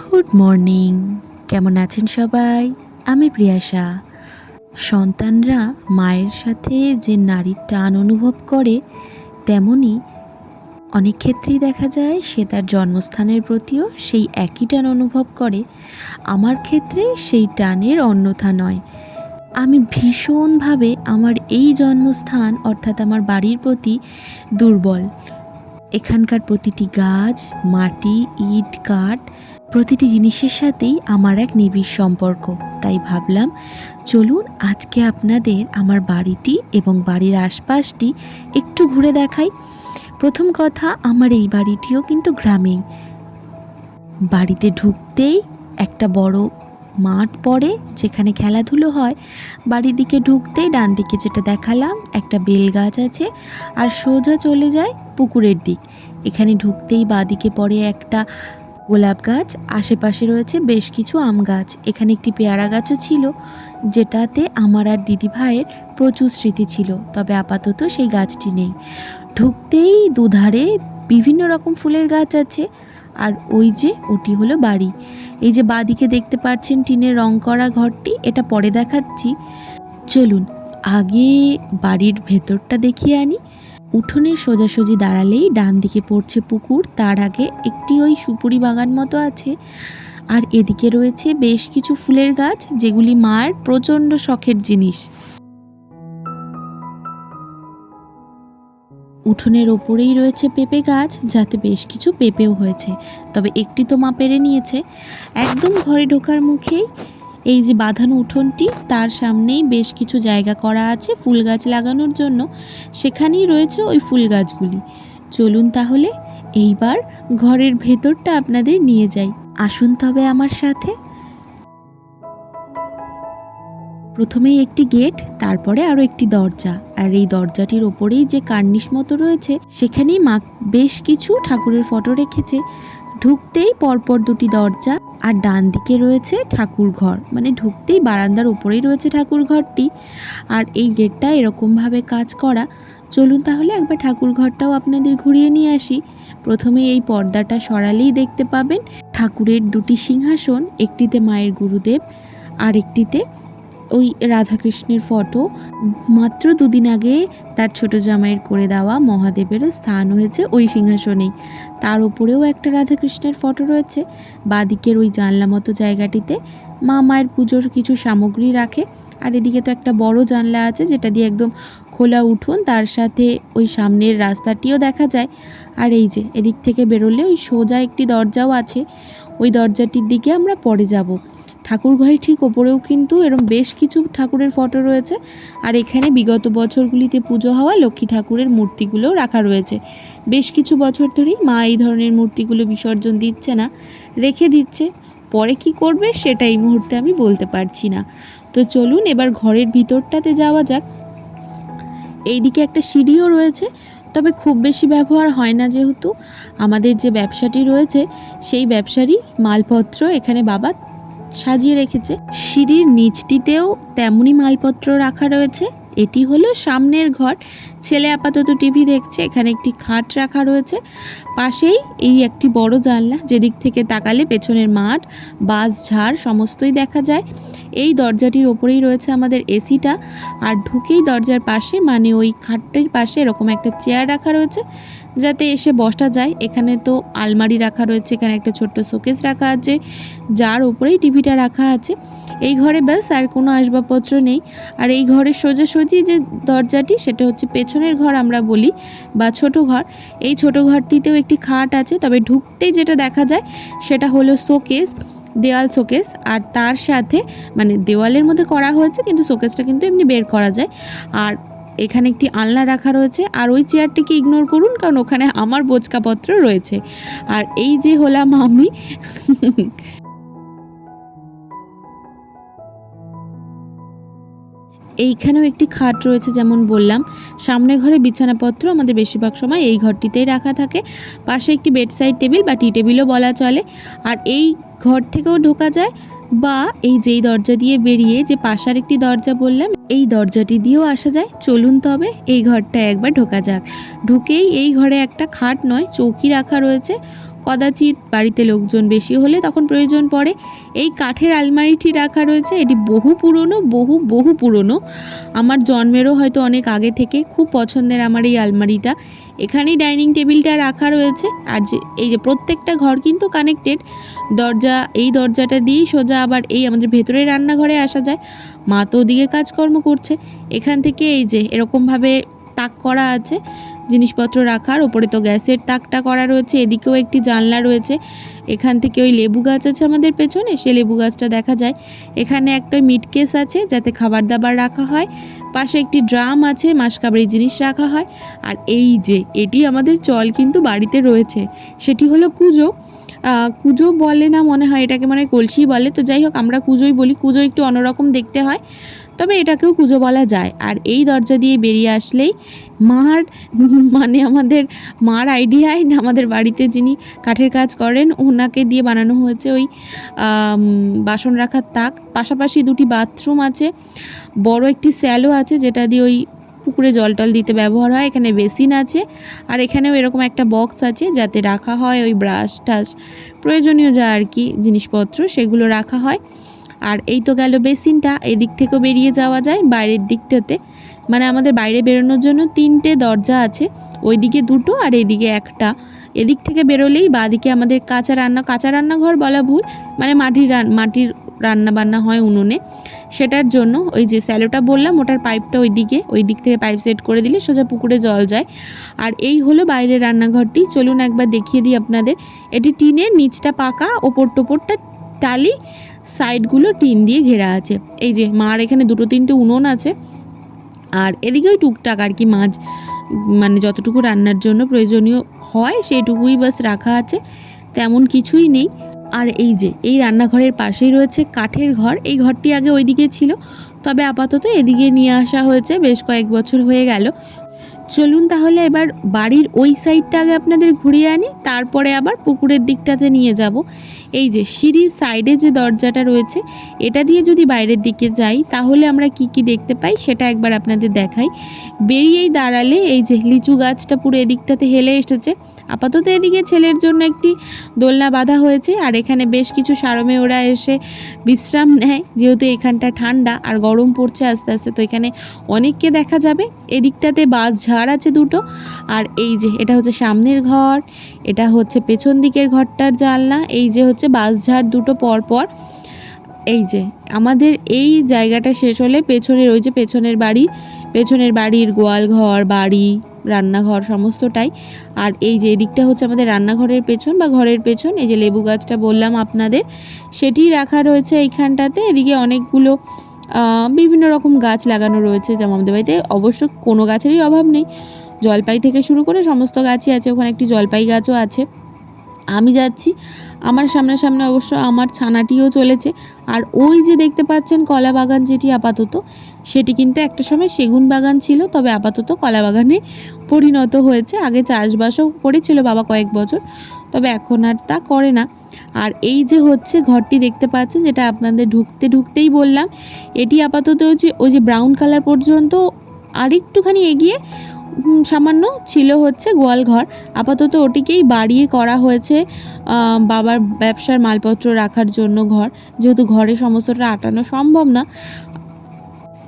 Good morning কেমন আছেন সবাই? আমি প্রিয়াশা। সন্তানরা মায়ের সাথে যে নারীর টান অনুভব করে, তেমনি অনেক ক্ষেত্রেই দেখা যায় সে তার জন্মস্থানের প্রতিও সেই একই টান অনুভব করে। আমার ক্ষেত্রে সেই টানের অন্যথা নয়। আমি ভীষণভাবে আমার এই জন্মস্থান, অর্থাৎ আমার বাড়ির প্রতি দুর্বল। এখানকার প্রতিটি গাছ, মাটি, ইট, কাঠ প্রতিটি জিনিসের সাথেই আমার এক নিবিড় সম্পর্ক। তাই ভাবলাম, চলুন আজকে আপনাদের আমার বাড়িটি এবং বাড়ির আশপাশটি একটু ঘুরে দেখাই। প্রথম কথা, আমার এই বাড়িটিও কিন্তু গ্রামেই। বাড়িতে ঢুকতেই একটা বড় মাঠ পড়ে, যেখানে খেলাধুলো হয়। বাড়ির দিকে ঢুকতেই ডান দিকে যেটা দেখালাম, একটা বেল গাছ আছে আর সোজা চলে যায় পুকুরের দিক। এখানে ঢুকতেই বাদিকে পড়ে একটা গোলাপ গাছ, আশেপাশে রয়েছে বেশ কিছু আম গাছ। এখানে একটি পেয়ারা গাছও ছিল, যেটাতে আমার আর দিদি ভাইয়ের প্রচুর স্মৃতি ছিল, তবে আপাতত সেই গাছটি নেই। ঢুকতেই দুধারে বিভিন্ন রকম ফুলের গাছ আছে, আর ওই যে ওটি হলো বাড়ি। এই যে বাদিকে দেখতে পাচ্ছেন টিনের রং করা ঘরটি, এটা পরে দেখাচ্ছি। চলুন, আগে বাড়ির ভেতরটা দেখিয়ে আনি। উঠোনের সোজাসুজি দাঁড়ালেই ডান দিকে পড়ছে পুকুর। তার আগে একটি ওই সুপুরি বাগান মতো আছে। আর এদিকে রয়েছে বেশ কিছু ফুলের গাছ, যেগুলি মার প্রচণ্ড শখের জিনিস। উঠোনের ওপরেই রয়েছে পেঁপে গাছ, যাতে বেশ কিছু পেঁপেও হয়েছে। তবে একটি তো মা পেরে নিয়েছে। একদম ঘরে ঢোকার মুখেই এই যে বাঁধানো উঠোনটি, তার সামনেই বেশ কিছু জায়গা করা আছে ফুল গাছ লাগানোর জন্য। সেখানেই রয়েছে ওই ফুল গাছগুলি। চলুন তাহলে, এইবার ঘরের ভেতরটা আপনাদের নিয়ে যাই। আসুন তবে আমার সাথে। প্রথমেই একটি গেট, তারপরে আরও একটি দরজা। আর এই দরজাটির ওপরেই যে কার্নিশ মতো রয়েছে, সেখানেই মা বেশ কিছু ঠাকুরের ফটো রেখেছে। ঢুকতেই পরপর দুটি দরজা আর ডান দিকে রয়েছে ঠাকুর ঘর। মানে ঢুকতেই বারান্দার উপরেই রয়েছে ঠাকুর ঘরটি। আর এই গেটটা এরকমভাবে কাজ করা। চলুন তাহলে একবার ঠাকুর ঘরটাও আপনাদের ঘুরিয়ে নিয়ে আসি। প্রথমে এই পর্দাটা সরালেই দেখতে পাবেন ঠাকুরের দুটি সিংহাসন, একটিতে মায়ের গুরুদেব আর একটিতে ওই রাধাকৃষ্ণের ফটো। মাত্র দুদিন আগে তার ছোট জামাইয়ের করে দেওয়া মহাদেবেরও স্থান হয়েছে ওই সিংহাসনেই। তার উপরেও একটা রাধাকৃষ্ণের ফটো রয়েছে। বাদিকের ওই জানলা মতো জায়গাটিতে মা মায়ের পুজোর কিছু সামগ্রী রাখে। আর এদিকে তো একটা বড় জানলা আছে যেটা দিয়ে একদম খোলা উঠুন। তার সাথে ওই সামনের রাস্তাটিও দেখা যায়। আর এই যে এদিক থেকে বেরোলে ওই সোজা একটি দরজাও আছে। ওই দরজাটির দিকে আমরা পরে যাব। ঠাকুর ঘরের ঠিক ওপরেও কিন্তু এরম বেশ কিছু ঠাকুরের ফটো রয়েছে। আর এখানে বিগত বছরগুলিতে পুজো হওয়া লক্ষ্মী ঠাকুরের মূর্তিগুলোও রাখা রয়েছে। বেশ কিছু বছর ধরেই মা এই ধরনের মূর্তিগুলো বিসর্জন দিচ্ছে না, রেখে দিচ্ছে। পরে কি করবে সেটা এই মুহূর্তে আমি বলতে পারছি না। তো চলুন এবার ঘরের ভিতরটাতে যাওয়া যাক। এইদিকে একটা সিঁড়িও রয়েছে, তবে খুব বেশি ব্যবহার হয় না যেহেতু। আমাদের যে ব্যবসাটি রয়েছে, সেই ব্যবসারই মালপত্র এখানে বাবা সাজিয়ে রেখেছে। সিঁড়ির নিচটিতেও তেমনই মালপত্র রাখা রয়েছে। এটি হলো সামনের ঘর। ছেলে আপাতত টিভি দেখছে, এখানে একটি খাট রাখা রয়েছে। পাশেই এই একটি বড় জানলা, যেদিক থেকে তাকালে পেছনের মাঠ, বাস, ঝাড়, সমস্তই দেখা যায়। এই দরজাটির ওপরেই রয়েছে আমাদের এসিটা, আর ঢুকেই দরজার পাশে মানে ওই খাটটির পাশে এরকম একটা চেয়ার রাখা রয়েছে, যাতে এসে বসা যায়। এখানে তো আলমারি রাখা রয়েছে, এখানে একটা ছোট্ট শোকেস রাখা আছে, যার উপরেই টিভিটা রাখা আছে। এই ঘরে ব্যাস, আর কোনো আসবাবপত্র নেই। আর এই ঘরের সোজাসুজি যে দরজাটি, সেটা হচ্ছে পেছনের ঘর আমরা বলি, বা ছোট ঘর। এই ছোট ঘরটিতেও একটি খাট আছে, তবে ঢুকতেই যেটা দেখা যায়, সেটা হলো শোকেস দেওয়াল শোকেস, আর তার সাথে মানে দেওয়ালের মধ্যে করা হয়েছে, কিন্তু শোকেসটা কিন্তু এমনি বের করা যায়। আর এখানে একটি আলনা রাখা রয়েছে, আর ওই চেয়ারটিকে ইগনোর করুন, কারণ ওখানে আমার বোচকাপত্র রয়েছে। আর এই যে হলাম আমি এইখানেও একটি খাট রয়েছে যেমন বললাম। সামনে ঘরে বিছানাপত্র, আমাদের বেশিরভাগ সময় এই ঘরটিতেই রাখা থাকে। পাশে একটি বেডসাইড টেবিল বা টি টেবিলও বলা চলে। আর এই ঘর থেকেও ঢোকা যায় বা এই যেই দরজা দিয়ে বেরিয়ে যে পাশার একটি দরজা বললাম, এই দরজাটি দিয়েও আসা যায়। চলুন তবে এই ঘরটা একবার ঢোকা যাক। ঢুকেই এই ঘরে একটা খাট নয়, চৌকি রাখা রয়েছে। কদাচিৎ বাড়িতে লোকজন বেশি হলে তখন প্রয়োজন পড়ে। এই কাঠের আলমারিটি রাখা রয়েছে, এটি বহু পুরনো, বহু বহু পুরনো। আমার জন্মেরও হয়তো অনেক আগে থেকে খুব পছন্দের আমার এই আলমারিটা। এখানেই ডাইনিং টেবিলটা রাখা রয়েছে, আর যে, এই যে প্রত্যেকটা ঘর কিন্তু কানেক্টেড। দরজা, এই দরজাটা দিয়েই সোজা আবার এই আমাদের ভেতরে রান্নাঘরে আসা যায়। মা তো ওদিকে কাজকর্ম করছে। এখান থেকে এই যে, এরকমভাবে তাক করা আছে। জিনিসপত্র রাখার, ওপরে তো গ্যাসের তাকটা করা রয়েছে, এদিকেও একটি জানলা রয়েছে, এখান থেকে ওই লেবু গাছ আছে আমাদের পেছনে, সে লেবু গাছটা দেখা যায়। এখানে একটা মিট কেস আছে, যাতে খাবার দাবার রাখা হয়, পাশে একটি ড্রাম আছে, মাসকাবাড়ি জিনিস রাখা হয়, আর এই যে, এটি আমাদের চল কিন্তু বাড়িতে রয়েছে, সেটি হলো কুজো। কুজো বলে না মনে হয়, এটাকে মানে কলসি বলে, তো যাই হোক, আমরা কুজোই বলি, কুজো একটু অন্যরকম দেখতে হয়। তবে এটাকেও কুজো বলা যায়। আর এই দরজা দিয়ে বেরিয়ে আসলেই মার মানে আমাদের মার আইডিয়ায় আমাদের বাড়িতে যিনি কাঠের কাজ করেন, ওনাকে দিয়ে বানানো হয়েছে ওই বাসন রাখার তাক। পাশাপাশি দুটি বাথরুম আছে। বড় একটি স্যালো আছে যেটা দিয়ে ওই পুকুরে জল টল দিতে ব্যবহার হয়। এখানে বেসিন আছে। আর এখানেও এরকম একটা বক্স আছে যাতে রাখা হয় ওই ব্রাশ টাশ প্রয়োজনীয় যা আর কি জিনিসপত্র সেগুলো রাখা হয়। আর এই তো গেল বেসিনটা, এদিক থেকেও বেরিয়ে যাওয়া যায়, বাইরের দিকটাতে। মানে আমাদের বাইরে বেরোনোর জন্য তিনটে দরজা আছে, ওইদিকে দুটো আর এদিকে একটা। এদিক থেকে বেরোলেই বাদিকে আমাদের কাঁচা রান্না, কাঁচা রান্নাঘর বলা ভুল মানে মাটির মাটির রান্না বান্না হয় উনুনে। সেটার জন্য ওই যে স্যালোটা বললাম, ওটার পাইপটা ওই দিকে ওই দিক থেকে পাইপ সেট করে দিলে সোজা পুকুরে জল যায়। আর এই হলো বাইরের রান্নাঘরটি, চলুন একবার দেখিয়ে দিই আপনাদের। এটি টিনের নিচটা পাকা, ওপর টোপরটা টালি সাইডগুলো টিন দিয়ে ঘেরা আছে। এই যে মার এখানে দুটো তিনটে উনুন আছে। আর এদিকে ওই টুকটাক আর কি মাছ মানে যতটুকু রান্নার জন্য প্রয়োজনীয় হয় সেইটুকুই বাস রাখা আছে, তেমন কিছুই নেই। আর এই যে, এই রান্নাঘরের পাশেই রয়েছে কাঠের ঘর। এই ঘরটি আগে ওইদিকে ছিল, তবে আপাতত এদিকে নিয়ে আসা হয়েছে, বেশ কয়েক বছর হয়ে গেল। চলুন তাহলে এবার বাড়ির ওই সাইডটা আগে আপনাদের ঘুরিয়ে আনি, তারপরে আবার পুকুরের দিকটাতে নিয়ে যাব। এই যে সিঁড়ির সাইডে যে দরজাটা রয়েছে, এটা দিয়ে যদি বাইরের দিকে যাই, তাহলে আমরা কি কি দেখতে পাই সেটা একবার আপনাদের দেখাই। বেরিয়েই দাঁড়ালে এই যে লিচু গাছটা পুরো এদিকটাতে হেলে এসেছে। আপাতত এদিকে ছেলের জন্য একটি দোলনা বাঁধা হয়েছে, আর এখানে বেশ কিছু সারমে ওরা এসে বিশ্রাম নেয়, যেহেতু এখানটা ঠান্ডা আর গরম পড়ছে আস্তে আস্তে, তো এখানে অনেককে দেখা যাবে। এদিকটাতে বাস ঝাড় আছে দুটো, আর এই যে এটা হচ্ছে সামনের ঘর, এটা হচ্ছে পেছন দিকের ঘরটার জানলা, এই যে হচ্ছে বাস ঝাড় দুটো পর পর এই যে, আমাদের এই জায়গাটা শেষ হলে পেছনের ওই যে পেছনের বাড়ি, পেছনের বাড়ির গোয়াল ঘর, বাড়ি, রান্নাঘর সমস্তটাই। আর এই যে এদিকটা হচ্ছে আমাদের রান্নাঘরের পেছন বা ঘরের পেছন, এই যে লেবু গাছটা বললাম আপনাদের, সেটি রাখা রয়েছে এইখানটাতে। এদিকে অনেকগুলো বিভিন্ন রকম গাছ লাগানো রয়েছে যেমন আমাদের বাড়িতে। অবশ্য কোনো গাছেরই অভাব নেই। জলপাই থেকে শুরু করে সমস্ত গাছই আছে, ওখানে একটি জলপাই গাছও আছে। আমি যাচ্ছি আমার সামনে সামনে অবশ্য আমার ছানাটিও চলেছে। আর ওই যে দেখতে পাচ্ছেন কলা বাগান যেটি আপাতত সেটি কিন্তু একটা সময় সেগুন বাগান ছিল তবে আপাতত কলা বাগানে পরিণত হয়েছে। আগে চাষবাসও করেছিল বাবা কয়েক বছর তবে এখন আর তা করে না। আর এই যে হচ্ছে ঘরটি দেখতে পাচ্ছেন যেটা আপনাদের ঢুকতে ঢুকতেই বললাম এটি আপাতত ওই যে ব্রাউন কালার পর্যন্ত আরেকটুখানি এগিয়ে উম, সামান্য ছিল হচ্ছে গোয়ালঘর। আপাতত ওটিকেই বাড়িয়ে করা হয়েছে বাবার ব্যবসার মালপত্র রাখার জন্য ঘর। যেহেতু ঘরে সমস্তটা আটানো সম্ভব না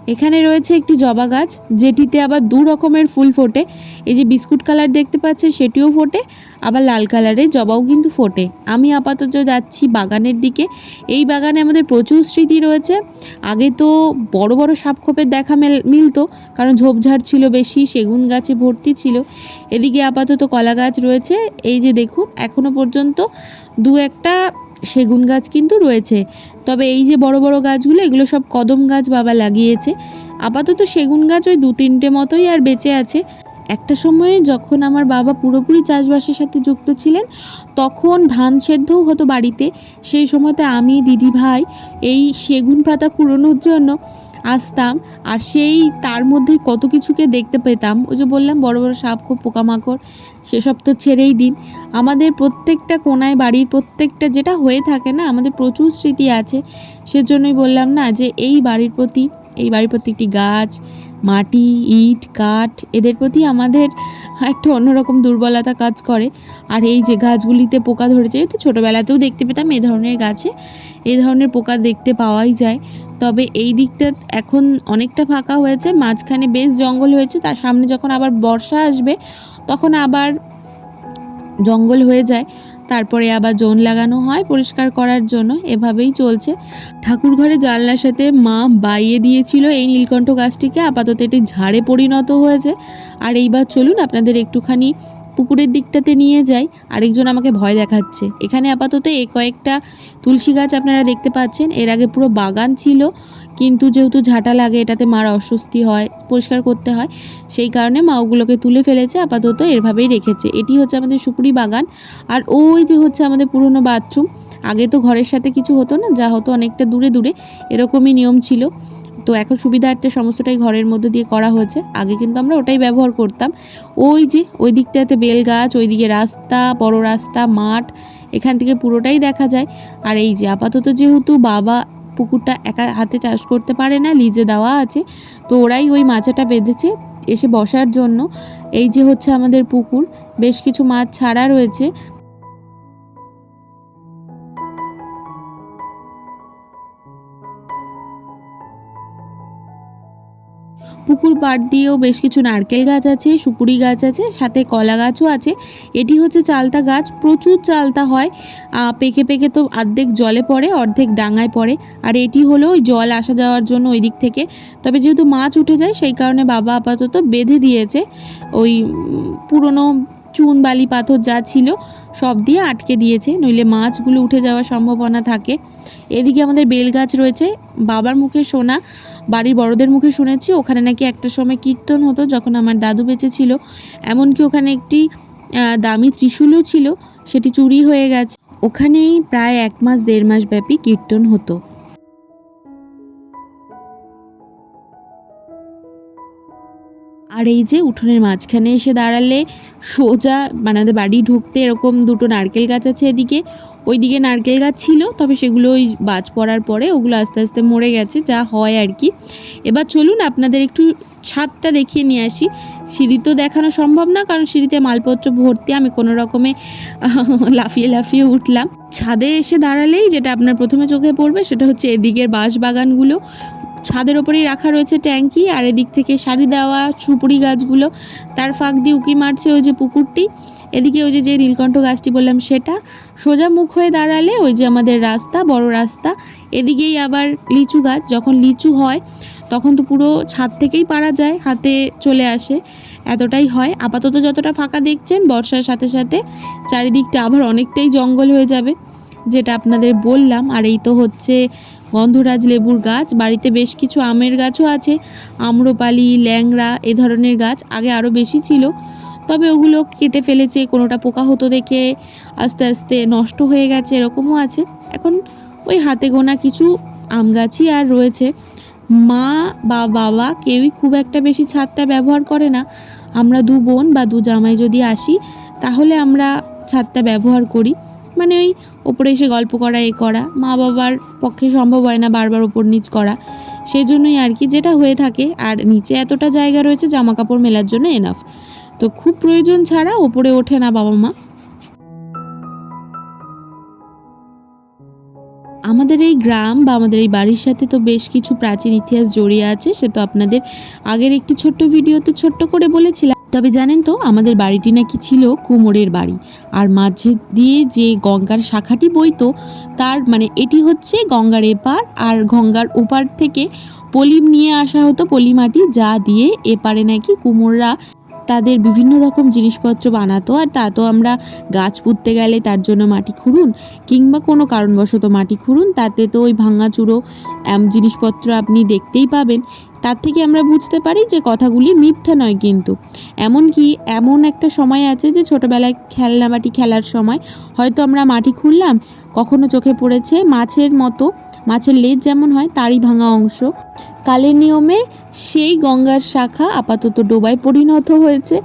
এখানে রয়েছে একটি জবা গাছ, যেটিতে আবার দু রকমের ফুল ফোটে। এই যে বিস্কুট কালার দেখতে পাচ্ছে সেটিও ফোটে। আবার লাল কালারের জবাও কিন্তু ফোটে। আমি আপাতত যাচ্ছি বাগানের দিকে। এই বাগানে আমাদের প্রচুর স্মৃতি রয়েছে। আগে তো বড় বড় সাপখোপের দেখা মেল, মিলতো, কারণ ঝোপঝাড় ছিল বেশি, সেগুন গাছে ভর্তি ছিল। এদিকে আপাতত কলা গাছ রয়েছে। এই যে দেখুন, এখনও পর্যন্ত দু একটা সেগুন গাছ কিন্তু রয়েছে। তবে এই যে বড় বড় গাছগুলো, এগুলো সব কদম গাছ বাবা লাগিয়েছে। আপাতত সেগুন গাছ ওই দু তিনটে মতোই আর বেঁচে আছে। একটা সময়ে যখন আমার বাবা পুরোপুরি চাষবাসের সাথে যুক্ত ছিলেন, তখন ধান সেদ্ধও হতো বাড়িতে। সেই সময়তে আমি, দিদি ভাই এই সেগুন পাতা কুড়োনোর জন্য আসতাম আর সেই তার মধ্যে কত কিছুকে দেখতে পেতাম। ওই যে বললাম, বড় বড় সাপ খুব পোকামাকড় সেসব তো ছেড়েই দিন। আমাদের প্রত্যেকটা কোনায় বাড়ির প্রত্যেকটা যেটা হয়ে থাকে না, আমাদের প্রচুর স্মৃতি আছে। সেজন্যই বললাম না যে এই বাড়ির প্রতি, এই বাড়ির প্রতি একটি গাছ মাটি, ইট, কাঠ, এদের প্রতি আমাদের একটা অন্যরকম দুর্বলতা কাজ করে। আর এই যে গাছগুলিতে পোকা ধরেছে তো ছোটোবেলাতেও দেখতে পেতাম এ ধরনের গাছে। এ ধরনের পোকা দেখতে পাওয়াই যায়। তবে এই দিকটা এখন অনেকটা ফাঁকা হয়েছে, মাঝখানে বেশ জঙ্গল হয়েছে। তার সামনে যখন আবার বর্ষা আসবে, তখন আবার জঙ্গল হয়ে যায়। তারপরে আবার জোন লাগানো হয় পরিষ্কার করার জন্য, এভাবেই চলছে। ঠাকুর ঘরে জানলার সাথে মা বাইয়ে দিয়েছিল এই নীলকণ্ঠ গাছটিকে, আপাতত এটি ঝাড়ে পরিণত হয়েছে। আর এইবার চলুন আপনাদের একটুখানি পুকুরের দিকটাতে নিয়ে যাই। আরেকজন আমাকে ভয় দেখাচ্ছে। এখানে আপাতত এই কয়েকটা তুলসী গাছ আপনারা দেখতে পাচ্ছেন। এর আগে পুরো বাগান ছিল। কিন্তু যেহেতু ঝাঁটা লাগে, এটাতে মার অস্বস্তি হয়, পরিষ্কার করতে হয়, সেই কারণে মা ওগুলোকে তুলে ফেলেছে, আপাতত এভাবেই রেখেছে। এটি হচ্ছে আমাদের সুপুরি বাগান, আর ওই যে হচ্ছে আমাদের পুরনো বাথরুম, আগে তো ঘরের সাথে কিছু হতো না, যা হতো অনেকটা দূরে দূরে, এরকমই নিয়ম ছিল। তো এখন সুবিধার্থে সমস্তটাই ঘরের মধ্যে দিয়ে করা হয়েছে। আগে কিন্তু আমরা ওটাই ব্যবহার করতাম। ওই যে, ওই দিকটাতে বেল গাছ ওইদিকে রাস্তা, বড় রাস্তা, মাঠ, এখান থেকে পুরোটাই দেখা যায়। আর এই যে, আপাতত যেহেতু বাবা পুকুরটা একা হাতে চাষ করতে পারে না, লিজে দেওয়া আছে। তো ওরাই ওই মাছাটা বেঁধেছে এসে বসার জন্য। এই যে হচ্ছে আমাদের পুকুর, বেশ কিছু মাছ ছাড়া রয়েছে। পুকুর পাড় দিয়েও বেশ কিছু নারকেল গাছ আছে, সুপুরি গাছ আছে, সাথে কলা গাছও আছে। এটি হচ্ছে চালতা গাছ, প্রচুর চালতা হয়। পেকে পেকে তো অর্ধেক জলে পড়ে, অর্ধেক ডাঙায় পড়ে। আর এটি হলো ওই জল আসা যাওয়ার জন্য ওই দিক থেকে। তবে যেহেতু মাছ উঠে যায়, সেই কারণে বাবা আপাতত বেঁধে দিয়েছে। ওই পুরনো চুন, বালি, পাথর যা ছিল, সব দিয়ে আটকে দিয়েছে। নইলে মাছগুলো উঠে যাওয়ার সম্ভাবনা থাকে। এদিকে আমাদের বেল গাছ রয়েছে। বাবার মুখে শোনা বাড়ির বড়দের মুখে শুনেছি, ওখানে নাকি একটা সময় কীর্তন হতো যখন আমার দাদু বেঁচে ছিল। এমনকি ওখানে একটি দামি ত্রিশূলও ছিল, সেটি চুরি হয়ে গেছে। ওখানেই প্রায় এক মাস, দেড় মাস ব্যাপী কীর্তন হতো। আর এই যে উঠোনের মাঝখানে এসে দাঁড়ালে সোজা বানাতে বাড়ি ঢুকতে এরকম দুটো নারকেল গাছ আছে এদিকে। ওইদিকে নারকেল গাছ ছিল, তবে সেগুলো ওই বাজ পড়ার পরে ওগুলো আস্তে আস্তে মরে গেছে, যা হয় আর কি। এবার চলুন আপনাদের একটু ছাদটা দেখিয়ে নিয়ে আসি। সিঁড়ি তো দেখানো সম্ভব না, কারণ সিঁড়িতে মালপত্র ভর্তি, আমি কোনো রকমে লাফিয়ে লাফিয়ে উঠলাম। ছাদে এসে দাঁড়ালেই যেটা আপনার প্রথমে চোখে পড়বে, সেটা হচ্ছে এদিকের বাঁশ বাগানগুলো ছাদের ওপরেই রাখা রয়েছে ট্যাঙ্কি, আর এদিক থেকে সারি দেওয়া সুপুরি গাছগুলো, তার ফাঁক দিয়ে উঁকি মারছে ওই যে পুকুরটি। এদিকে ওই যে যে নীলকণ্ঠ গাছটি বললাম সেটা, সোজা মুখ হয়ে দাঁড়ালে ওই যে আমাদের রাস্তা, বড় রাস্তা। এদিকেই আবার লিচু গাছ, যখন লিচু হয়, তখন তো পুরো ছাদ থেকেই পারা যায়, হাতে চলে আসে। এতটাই হয়। আপাতত যতটা ফাঁকা দেখছেন, বর্ষার সাথে সাথে চারিদিকটা আবার অনেকটাই জঙ্গল হয়ে যাবে, যেটা আপনাদের বললাম। আর এই তো হচ্ছে গন্ধরাজ লেবুর গাছ, বাড়িতে বেশ কিছু আমের গাছও আছে। আম্রপালি, ল্যাংড়া এ ধরনের গাছ আগে আরও বেশি ছিল। তবে ওগুলো কেটে ফেলেছে, কোনোটা পোকা হতো দেখে আস্তে আস্তে নষ্ট হয়ে গেছে, এরকমও আছে। এখন ওই হাতে গোনা কিছু আম গাছই আর রয়েছে। মা বা বাবা কেউই খুব একটা বেশি ছাদটা ব্যবহার করে না। আমরা দু বোন বা দু জামাই যদি আসি, তাহলে আমরা ছাদটা ব্যবহার করি। মানে ওই ওপরে এসে গল্প করা, এ করা। মা বাবার পক্ষে সম্ভব হয় না বারবার ওপর নিচ করা। সেই জন্যই আর কি যেটা হয়ে থাকে, আর নিচে এতটা জায়গা রয়েছে জামা কাপড় মেলার জন্য এনাফ তো খুব প্রয়োজন ছাড়া ওপরে ওঠে না বাবা মা। আমাদের এই গ্রাম বা আমাদের এই বাড়ির সাথে তো বেশ কিছু প্রাচীন ইতিহাস জড়িয়ে আছে, সে তো আপনাদের আগের একটি ছোট্ট ভিডিওতে ছোট্ট করে বলেছিলাম। তবে জানেন তো, আমাদের বাড়িটি নাকি ছিল কুমোরের বাড়ি। আর মাঝে দিয়ে যে গঙ্গার শাখাটি বইতো, তার মানে এটি হচ্ছে গঙ্গার এপার, আর গঙ্গার ওপার থেকে পলিম নিয়ে আসা হতো পলিমাটি, যা দিয়ে এপারে নাকি কুমোররা তাদের বিভিন্ন রকম জিনিসপত্র বানাতো, আর তা তো আমরা গাছ পুঁততে গেলে তার জন্য মাটি খুঁড়ুন, কিংবা কোনো কারণবশত মাটি খুঁড়ুন, তাতে তো ওই ভাঙাচুরো জিনিসপত্র আপনি দেখতেই পাবেন। তার থেকে আমরা বুঝতে পারি যে কথাগুলি মিথ্যা নয় কিন্তু। এমনকি এমন একটা সময় আছে যে ছোটোবেলায় খেলনা মাটি খেলার সময় হয়তো আমরা মাটি খুঁড়লাম কখনো চোখে পড়েছে মাছের মতো, মাছের লেজ যেমন হয় তারই ভাঙা অংশ। কালের নিয়মে সেই গঙ্গার শাখা আপাতত ডোবায় পরিণত হয়েছে।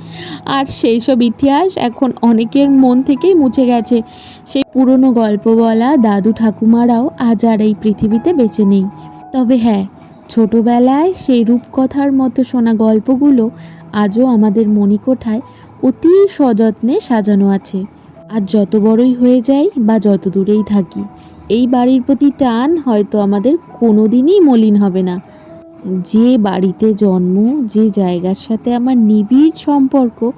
আর সেই সব ইতিহাস এখন অনেকের মন থেকেই মুছে গেছে। সেই পুরনো গল্প বলা দাদু ঠাকুমারাও আজ আর এই পৃথিবীতে বেঁচে নেই। তবে হ্যাঁ ছোটবেলায় সেই রূপকথার মতো শোনা গল্পগুলো আজও আমাদের মণিকোঠায় অতি সযত্নে সাজানো আছে। আর যত বড়ই হয়ে যাই বা যত দূরেই থাকি, এই বাড়ির প্রতি টান হয়তো আমাদের কোনো দিনই মলিন হবে না। যে বাড়িতে জন্ম, যে জায়গার সাথে আমার নিবিড় সম্পর্ক,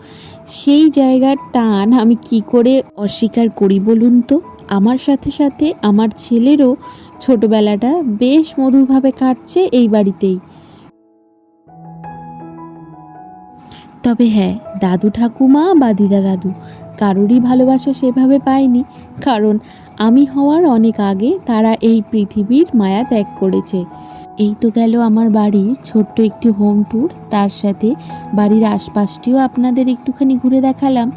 সেই জায়গার টান আমি কি করে অস্বীকার করি বলুন তো? আমার সাথে সাথে আমার ছেলেরও ছোটবেলাটা বেশ মধুরভাবে কাটছে এই বাড়িতেই। তবে হ্যাঁ দাদু ঠাকুমা বা দিদা দাদু কারোরই ভালোবাসা সেভাবে পায়নি, কারণ আমি হওয়ার অনেক আগে তারা এই পৃথিবীর মায়া ত্যাগ করেছে। এই তো গেল আমার বাড়ির ছোট্ট একটি হোম ট্যুর তার সাথে বাড়ির আশপাশটিও আপনাদের একটুখানি ঘুরে দেখালাম।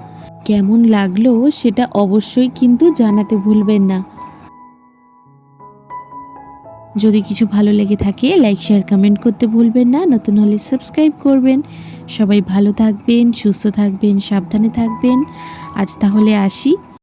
কেমন লাগল সেটা অবশ্যই কিন্তু জানাতে ভুলবেন না। যদি কিছু ভালো লেগে থাকে লাইক শেয়ার কমেন্ট করতে ভুলবেন না। নতুন হলে সাবস্ক্রাইব করবেন। সবাই ভালো থাকবেন, সুস্থ থাকবেন, সাবধানে থাকবেন। আজ তাহলে আসি।